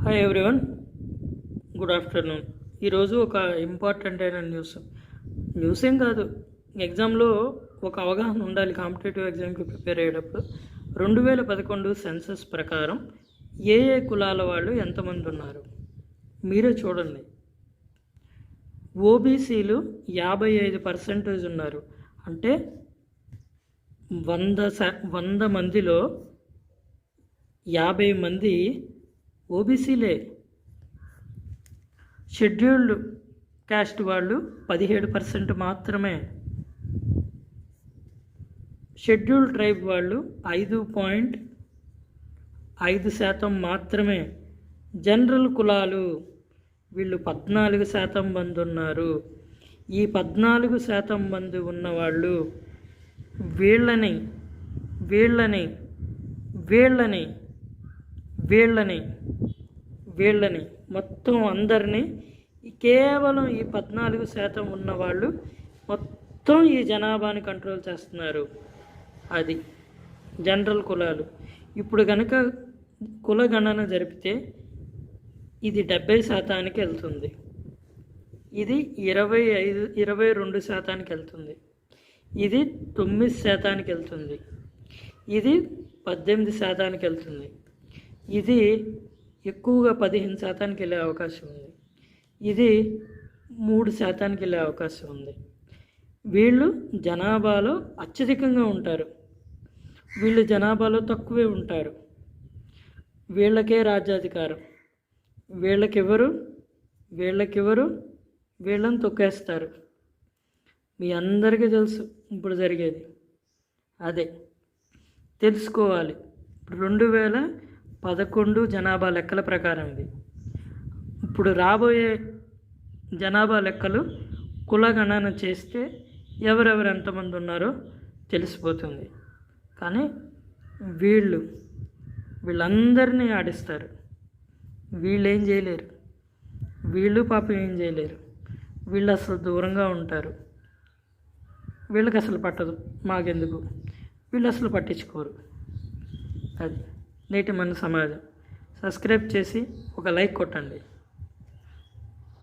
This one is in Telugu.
హాయ్ ఎవ్రీవన్ గుడ్ ఆఫ్టర్నూన్ ఈరోజు ఒక ఇంపార్టెంట్ అయిన న్యూస్ న్యూస్ ఏం కాదు. ఎగ్జామ్లో ఒక అవగాహన ఉండాలి. కాంపిటేటివ్ ఎగ్జామ్కి ప్రిపేర్ అయ్యేటప్పుడు. రెండు వేల పదకొండు సెన్సస్ ప్రకారం ఏ ఏ కులాల వాళ్ళు ఎంతమంది ఉన్నారు? మీరే చూడండి. ఓబీసీలు యాభై ఐదు పర్సెంటేజ్ ఉన్నారు. అంటే వంద శా వంద మందిలో యాభై మంది ఓబీసీలే. షెడ్యూల్డ్ క్యాస్ట్ వాళ్ళు పదిహేడు పర్సెంట్ మాత్రమే. షెడ్యూల్ ట్రైబ్ వాళ్ళు ఐదు పాయింట్ ఐదు శాతం మాత్రమే. జనరల్ కులాలు వీళ్ళు పద్నాలుగు శాతం మంది ఉన్నారు. ఈ పద్నాలుగు శాతం మంది ఉన్నవాళ్ళు వీళ్ళని వీళ్ళని వీళ్ళని వీళ్ళని వీళ్ళని మొత్తం అందరినీ కేవలం ఈ పద్నాలుగు శాతం ఉన్నవాళ్ళు మొత్తం ఈ జనాభాని కంట్రోల్ చేస్తున్నారు. అది జనరల్ కులాలు. ఇప్పుడు కనుక కుల గణన జరిపితే ఇది డెబ్బై శాతానికి వెళ్తుంది. ఇది ఇరవై ఐదు ఇరవై రెండు శాతానికి వెళ్తుంది. ఇది తొమ్మిది శాతానికి వెళ్తుంది. ఇది పద్దెనిమిది శాతానికి వెళ్తుంది. ఇది ఎక్కువగా పదిహేను శాతానికి వెళ్ళే అవకాశం ఉంది. ఇది మూడు శాతానికి వెళ్ళే అవకాశం ఉంది. వీళ్ళు జనాభాలో అత్యధికంగా ఉంటారు. వీళ్ళు జనాభాలో తక్కువే ఉంటారు. వీళ్ళకే రాజ్యాధికారం. వీళ్ళకెవరు? వీళ్ళకెవరు? వీళ్ళని తొక్కేస్తారు. మీ అందరికీ తెలుసు ఇప్పుడు జరిగేది. అదే తెలుసుకోవాలి. రెండు వేల పదకొండు జనాభా లెక్కల ప్రకారం ఇది. ఇప్పుడు రాబోయే జనాభా లెక్కలు కులగణన చేస్తే ఎవరెవరు ఎంతమంది ఉన్నారో తెలిసిపోతుంది. కానీ వీళ్ళు వీళ్ళందరినీ ఆడిస్తారు. వీళ్ళు ఏం చేయలేరు. వీళ్ళు పాపం ఏం చేయలేరు. వీళ్ళు అసలు దూరంగా ఉంటారు. వీళ్ళకి అసలు పట్టదు. మాకెందుకు? వీళ్ళు అసలు పట్టించుకోరు. అది. నేటి మన సమాజం. సబ్స్క్రైబ్ చేసి ఒక లైక్ కొట్టండి.